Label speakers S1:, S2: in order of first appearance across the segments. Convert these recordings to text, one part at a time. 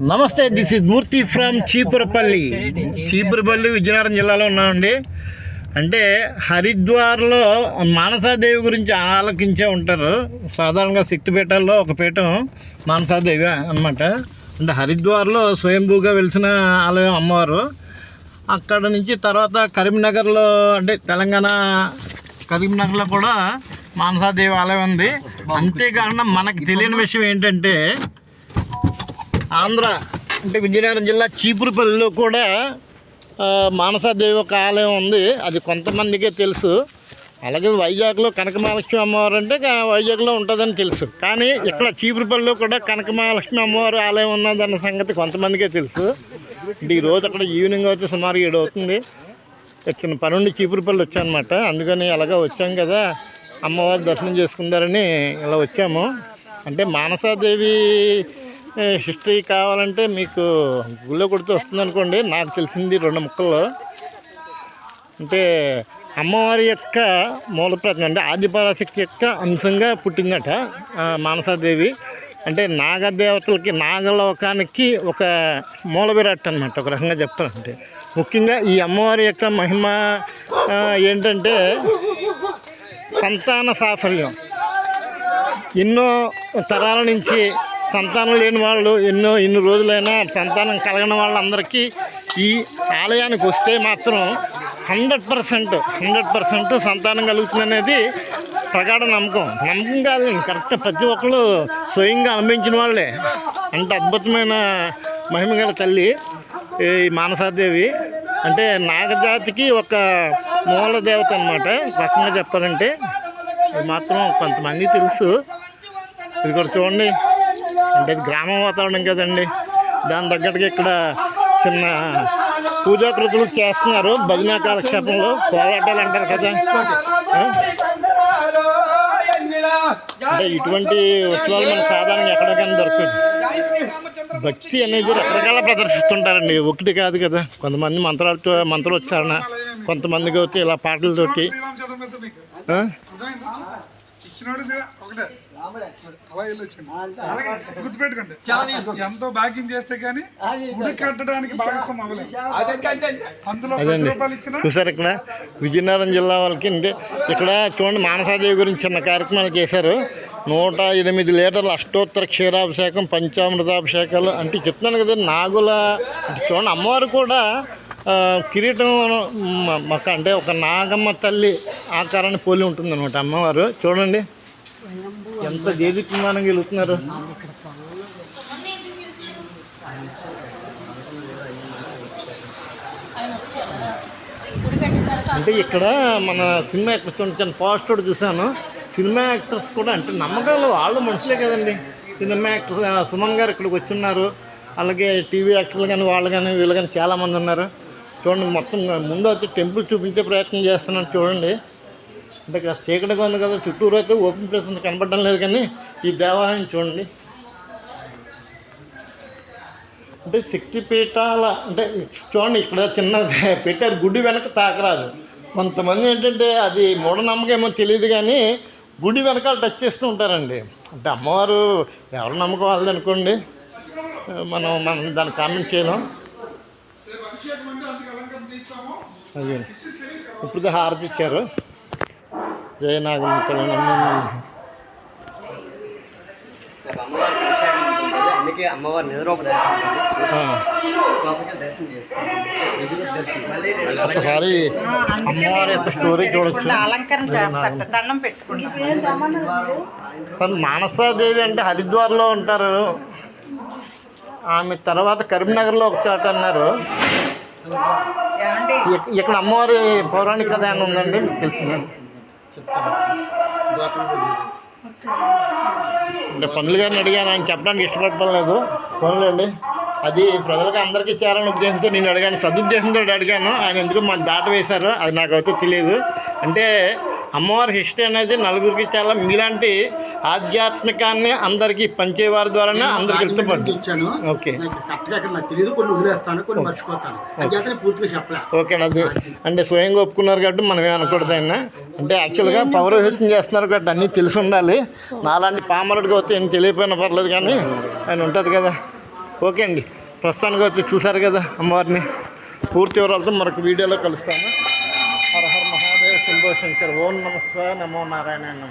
S1: నమస్తే this is Murthy from Cheepurupalli Cheepurupalli Vizianagaram జిల్లాలో ఉన్నామండి. అంటే హరిద్వార్లో మానసాదేవి గురించి ఆలోకించే ఉంటారు. సాధారణంగా శక్తిపీఠాల్లో ఒక పీఠం మానసాదేవి అన్నమాట. అంటే హరిద్వార్లో స్వయంభూగా వెలిసిన ఆలయం అమ్మవారు. అక్కడ నుంచి తర్వాత కరీంనగర్లో అంటే తెలంగాణ కరీంనగర్లో కూడా మానసాదేవి ఆలయం ఉంది. అంతేకాకుండా మనకు తెలియని విషయం ఏంటంటే ఆంధ్ర అంటే విజయనగరం జిల్లా చీపురుపల్లిలో కూడా మానసాదేవి ఒక ఆలయం ఉంది. అది కొంతమందికే తెలుసు. అలాగే వైజాగ్లో కనకమహాలక్ష్మి అమ్మవారు అంటే వైజాగ్లో ఉంటుందని తెలుసు. కానీ ఇక్కడ చీపురుపల్లిలో కూడా కనకమహాలక్ష్మి అమ్మవారు ఆలయం ఉన్నదన్న సంగతి కొంతమందికే తెలుసు. అంటే ఈరోజు అక్కడ ఈవినింగ్ అయితే సుమారు ఏడు అవుతుంది. ఇక్కడ పనుండి చీపురుపల్లి వచ్చానమాట. అందుకని అలాగా వచ్చాం కదా. అమ్మవారి దర్శనం చేసుకుందారని ఇలా వచ్చాము. అంటే మానసాదేవి హిస్టరీ కావాలంటే మీకు గుళ్ళో కొడితే వస్తుంది అనుకోండి. నాకు తెలిసింది రెండు ముక్కల్లో. అంటే అమ్మవారి యొక్క మూల ప్రజ్ఞ అంటే ఆదిపరాశక్తి యొక్క అంశంగా పుట్టిందట మానసాదేవి. అంటే నాగదేవతలకి నాగలోకానికి ఒక మూల విరాట్ అనమాట ఒక రకంగా చెప్పాలంటే. ముఖ్యంగా ఈ అమ్మవారి యొక్క మహిమ ఏంటంటే సంతాన సాఫల్యం. ఎన్నో తరాల నుంచి సంతానం లేని వాళ్ళు ఎన్నో ఎన్ని రోజులైనా సంతానం కలగని వాళ్ళందరికీ ఈ ఆలయానికి వస్తే మాత్రం హండ్రెడ్ పర్సెంట్ హండ్రెడ్ పర్సెంట్ సంతానం కలుగుతుంది అనేది ప్రగాఢ నమ్మకం. నమ్మకం కాదు కరెక్ట్ ప్రతి ఒక్కరు స్వయంగా అనుభవించిన వాళ్ళే. అంత అద్భుతమైన మహిమ గల తల్లి ఈ మానసాదేవి. అంటే నాగజాతికి ఒక మూల దేవత అనమాట రకంగా చెప్పాలంటే మాత్రం కొంతమంది తెలుసు. ఇది కూడా చూడండి. అంటే గ్రామం వాతావరణం కదండి. దాని తగ్గట్టుగా ఇక్కడ చిన్న పూజాకృతులు చేస్తున్నారు. భజన కాలక్షేపంలో పోరాటాలు అంటారు కదా. అంటే ఇటువంటి ఉత్సవాలు మనకు సాధారణంగా ఎక్కడికైనా దొరకదు భక్తి అనేది రకరకాల ప్రదర్శిస్తుంటారండి. ఒకటి కాదు కదా. కొంతమంది మంత్రాలతో మంత్రోచ్చారణ కొంతమందికి వచ్చి ఇలా పాటలతోటి.
S2: ఇచ్చినోడు ఒకటే. అలా వెళ్ళొచ్చింది అలాగే గుర్తుపెట్టుకోండి. ఎంతో బ్యాకింగ్ చేస్తే కానీ గుడి కట్టడానికి భాగస్వామి అవ్వలేదు. అందులో పది
S1: అదండి
S2: రూపాయలు ఇచ్చిన?
S1: చూసారు ఇక్కడ? విజయనగరం జిల్లా వాళ్ళకి అంటే ఇక్కడ చూడండి మానసాదేవి గురించి చిన్న కార్యక్రమాలు చేశారు. నూట ఎనిమిది లీటర్ల అష్టోత్తర క్షీరాభిషేకం పంచామృతాభిషేకాలు. అంటే చెప్తున్నాను కదా నాగుల అంటే చూడండి అమ్మవారు కూడా కిరీటం మ- మాకు అంటే ఒక నాగమ్మ తల్లి ఆకారాన్ని పోలి ఉంటుంది అనమాట అమ్మవారు. చూడండి. ఎంత దేదీప్యమానంగా వెళుతున్నారు అంటే ఇక్కడ మన సినిమా యాక్టర్స్ పాస్ట్ కూడా చూశాను. సినిమా యాక్టర్స్ కూడా అంటే నమ్మకాలు వాళ్ళు మనుషులే కదండి. సినిమా యాక్టర్స్ సుమన్ గారు ఇక్కడికి వచ్చి ఉన్నారు అలాగే టీవీ యాక్టర్లు కానీ వాళ్ళు కానీ వీళ్ళు కానీ చాలామంది ఉన్నారు. చూడండి మొత్తం ముందు వచ్చి టెంపుల్ చూపించే ప్రయత్నం చేస్తున్నాను చూడండి. అంటే చీకటిగా ఉంది కదా చుట్టూరు అయితే ఓపెన్ ప్లేస్ ఉంది కనపడడం లేదు కానీ ఈ దేవాలయం చూడండి. అంటే శక్తి పీఠాల అంటే చూడండి ఇక్కడ చిన్న పెట్టారు గుడి వెనక తాకరాదు. కొంతమంది ఏంటంటే అది మూఢనమ్మకం ఏమో తెలియదు కానీ గుడి వెనకాల టచ్ చేస్తూ ఉంటారండి. అంటే అమ్మవారు ఎవరు నమ్మకం వాళ్ళది అనుకోండి. మనం మనం దాన్ని కామెంట్ చేయలేం
S2: అభిషేకం అంటే అందుకు అలంకరణ
S1: అది ఇప్పుడు హారతి ఇచ్చారు. జయ నాగమ్మ
S3: అందుకే అమ్మవారి దర్శనం
S1: ఒకసారి అమ్మవారి యొక్క స్టోరీ చూడొచ్చు.
S4: అలంకరణ చేస్తారట దండం పెట్టుకుంటాం.
S1: కానీ మానసాదేవి అంటే హరిద్వార్లో ఉంటారు. ఆమె తర్వాత కరీంనగర్లో ఒక చోట అన్నారు. ఇక్కడ అమ్మవారి పౌరాణిక కథ ఏమన్నా ఉందండి మీకు తెలిసిందా అంటే పనులు గారిని అడిగాను ఆయన చెప్పడానికి ఇష్టపడలేదు. పనులండి. అది ప్రజలకు అందరికీ చేరాలని ఉద్దేశంతో నేను అడిగాను. సదుద్దేశంతో అడిగాను. ఆయన ఎందుకు మన దాట వేశారు అది నాకైతే తెలియదు అంటే అమ్మవారి హిస్టరీ అనేది నలుగురికి చాలా మీలాంటి ఆధ్యాత్మికాన్ని అందరికీ పంచేవారి ద్వారానే అందరికి
S5: ఇచ్చాను
S1: ఓకే.
S5: నాకు కరెక్ట్గా ఇక్కడ నాకు తెలియదు కొన్ని వదిలేస్తాను కొన్ని మర్చిపోతాను. అంచేతనే పూర్తిగా చెప్పలే.
S1: ఓకే అది అంటే స్వయంగా ఒప్పుకున్నారు కాబట్టి మనం ఏమనకూడదు ఆయన. అంటే యాక్చువల్గా పౌరోహిత్యం చేస్తున్నారు కాబట్టి అన్నీ తెలిసి ఉండాలి. నాలాంటి పామరుడికి వస్తే ఏం తెలియకపోయినా పర్లేదు కానీ ఆయన ఉంటుంది కదా. ఓకే అండి. ప్రస్తుతానికి వచ్చి చూసారు కదా అమ్మవారిని. పూర్తి వివరాలతో మరొక వీడియోలో కలుస్తాము హర హర మహాదేవ శంకర్ ఓం నమస్వ నమో నారాయణ నమ.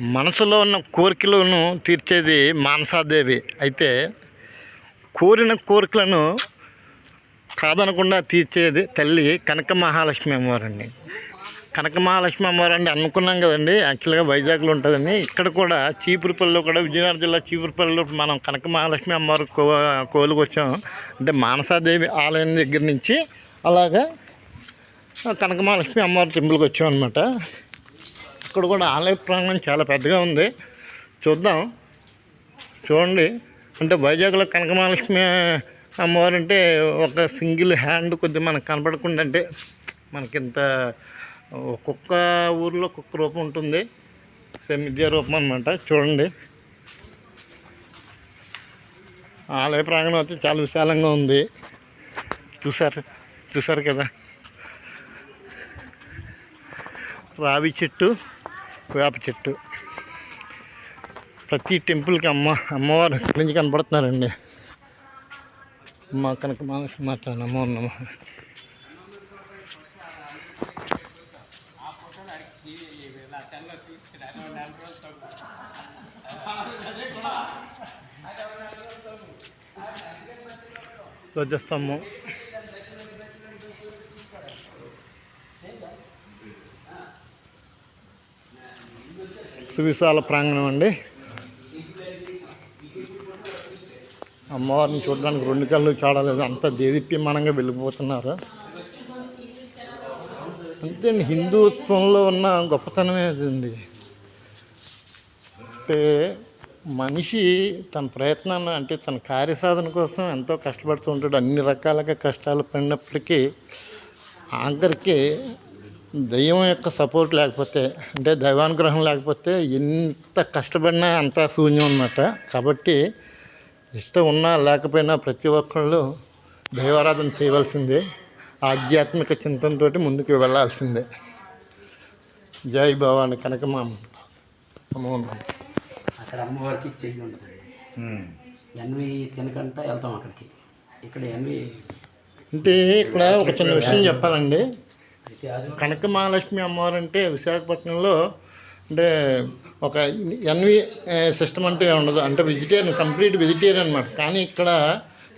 S1: మనసులో ఉన్న కోరికలను తీర్చేది మానసాదేవి. అయితే కోరిన కోరికలను కాదనకుండా తీర్చేది తల్లి కనక మహాలక్ష్మి అమ్మవారండి. కనక మహాలక్ష్మి అమ్మవారు అంటే అనుకున్నాం కదండి. యాక్చువల్గా వైజాగ్లో ఉంటుందండి. ఇక్కడ కూడా చీపురుపల్లిలో కూడా విజయనగరం జిల్లా చీపురుపల్లిలో మనం కనక మహాలక్ష్మి అమ్మవారు కో కోలుకు వచ్చాం అంటే మానసాదేవి ఆలయం దగ్గర నుంచి అలాగా కనక మహాలక్ష్మి అమ్మవారి టెంపుల్కి వచ్చాం అనమాట ఇక్కడ కూడా ఆలయ ప్రాంగణం చాలా పెద్దగా ఉంది. చూద్దాం. చూడండి. అంటే వైజాగ్లో కనకమహాలక్ష్మి అమ్మవారు అంటే ఒక సింగిల్ హ్యాండ్ కొద్దిగా మనకు కనపడకుండా అంటే మనకింత ఒక్కొక్క ఊర్లో ఒక్కొక్క రూపం ఉంటుంది. సేమ్ ఇదే రూపం అనమాట చూడండి. ఆలయ ప్రాంగణం అయితే చాలా విశాలంగా ఉంది. చూసారు? చూసారు కదా? రావి చెట్టు వేప చెట్టు. ప్రతి టెంపుల్కి అమ్మ అమ్మవారు నుంచి కనపడుతున్నారండి? అమ్మ కనుక మహాలక్ష్మి మాత నమో నమ. ధ్వజస్తంభం. సువిశాల ప్రాంగణం అండి. అమ్మవారిని చూడడానికి రెండు కళ్ళు చాడలేదు. అంత దేదీప్యమానంగా వెళ్ళిపోతున్నారు. అంతే హిందుత్వంలో ఉన్న గొప్పతనమే అది ఉంది మనిషి తన ప్రయత్నాన్ని అంటే తన కార్యసాధన కోసం ఎంతో కష్టపడుతూ ఉంటాడు. అన్ని రకాలుగా కష్టాలు పడినప్పటికీ ఆఖరికి దైవం యొక్క సపోర్ట్ లేకపోతే అంటే దైవానుగ్రహం లేకపోతే ఎంత కష్టపడినా అంత శూన్యం అన్నమాట. కాబట్టి ఇష్టం ఉన్నా లేకపోయినా ప్రతి ఒక్కళ్ళు దైవారాధన చేయవలసిందే. ఆధ్యాత్మిక చింతనతోటి ముందుకు వెళ్ళాల్సిందే. జై భవాని కనకమామ. నమో.
S5: అక్కడ అమ్మవారికి చెయ్యి ఉండదు ఎన్వి తినకంట వెళ్తాం అక్కడికి. ఇక్కడ ఎన్వి
S1: అంటే ఇక్కడ ఒక చిన్న విషయం చెప్పాలండి. కనక మహాలక్ష్మి అమ్మవారు అంటే విశాఖపట్నంలో అంటే ఒక ఎన్వి సిస్టమ్ అంటే ఉండదు. అంటే వెజిటేరియన్ కంప్లీట్ వెజిటేరియన్ అనమాట కానీ ఇక్కడ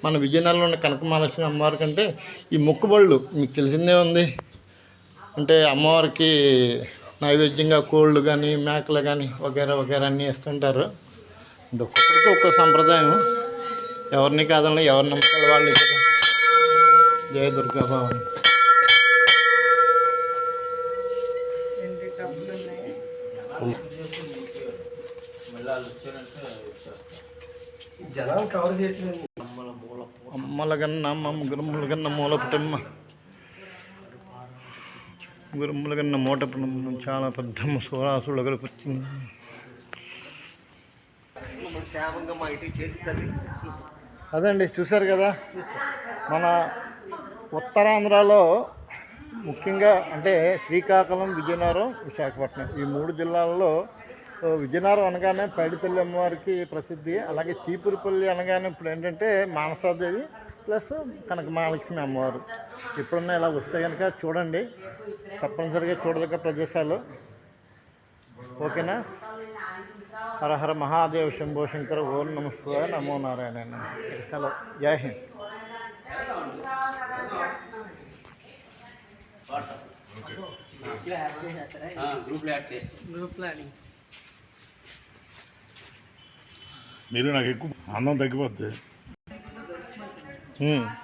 S1: మన విజయనగరంలో ఉన్న కనక మహాలక్ష్మి అమ్మవారి కంటే ఈ మొక్కుబళ్ళు మీకు తెలిసిందే ఉంది. అంటే అమ్మవారికి నైవేద్యంగా కోళ్ళు కానీ మేకలు కానీ వగేరా వగేరా అన్నీ ఇస్తుంటారు అంటే ఒక్కొక్కరికి ఒక్కో సంప్రదాయం. ఎవరిని కాదండి ఎవరి నమ్మకాలు వాళ్ళు కదా. జయ దుర్గా భవాని.
S3: జనాలు కవర్ చేయట్లేదు.
S1: అమ్మలగన్న అమ్మ గురుములగన్న మూలపుటమ్మ గురుములగన్న మూటపుటమ్మ చాలా పెద్ద సోరాసులు వచ్చింది.
S3: క్షేమంగా మా
S1: అదండి చూశారు కదా? మన ఉత్తరాంధ్రలో ముఖ్యంగా అంటే శ్రీకాకుళం విజయనగరం విశాఖపట్నం ఈ మూడు జిల్లాల్లో విజయనగరం అనగానే పైడిపల్లి అమ్మవారికి ప్రసిద్ధి అలాగే చీపురుపల్లి అనగానే ఇప్పుడు ఏంటంటే మానసాదేవి ప్లస్ కనక మహాలక్ష్మి అమ్మవారు. ఎప్పుడన్నా ఇలా వస్తే కనుక చూడండి. తప్పనిసరిగా చూడదగ్గ ప్రదేశాలు. ఓకేనా? హర హర మహాదేవ శంభో శంకర ఓం నమస్వ నమో నారాయణ సెలవు జై హింద్.
S6: మీరు నాకు ఎక్కువ అందం తగ్గిపోద్ది.
S1: Mm.